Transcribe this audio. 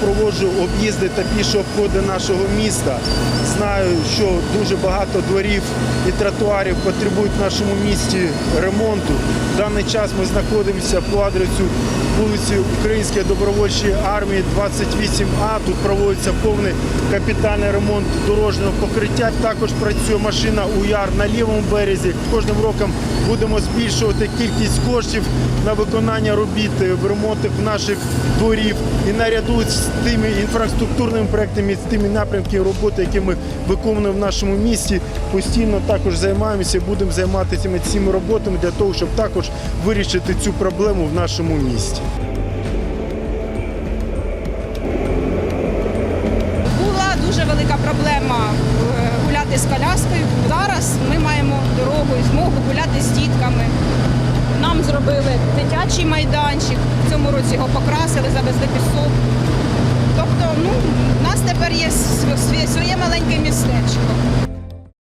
проводжу об'їзди та піші обходи нашого міста. Знаю, що дуже багато дворів і тротуарів потребують в нашому місті ремонту. В даний час ми знаходимося по адресу вулиці Української добровольчої армії 28А. Тут проводиться повний капітальний ремонт дорожнього покриття. Також працює машина УЯР на лівому березі. Кожним роком будемо збільшувати кількість коштів на виконання робіт в ремонтах наших дворів і наряду з тими інфраструктурними проектами, з тими напрямками роботи, які ми виконуємо в нашому місті. Постійно також займаємося, і будемо займатися цими роботами для того, щоб також вирішити цю проблему в нашому місті. Була дуже велика проблема е, гуляти з коляскою. Зараз ми маємо дорогу і змогу гуляти з дітками. Нам зробили дитячий майданчик. В цьому році його покрасили, завезли тепер є своє маленьке містечко.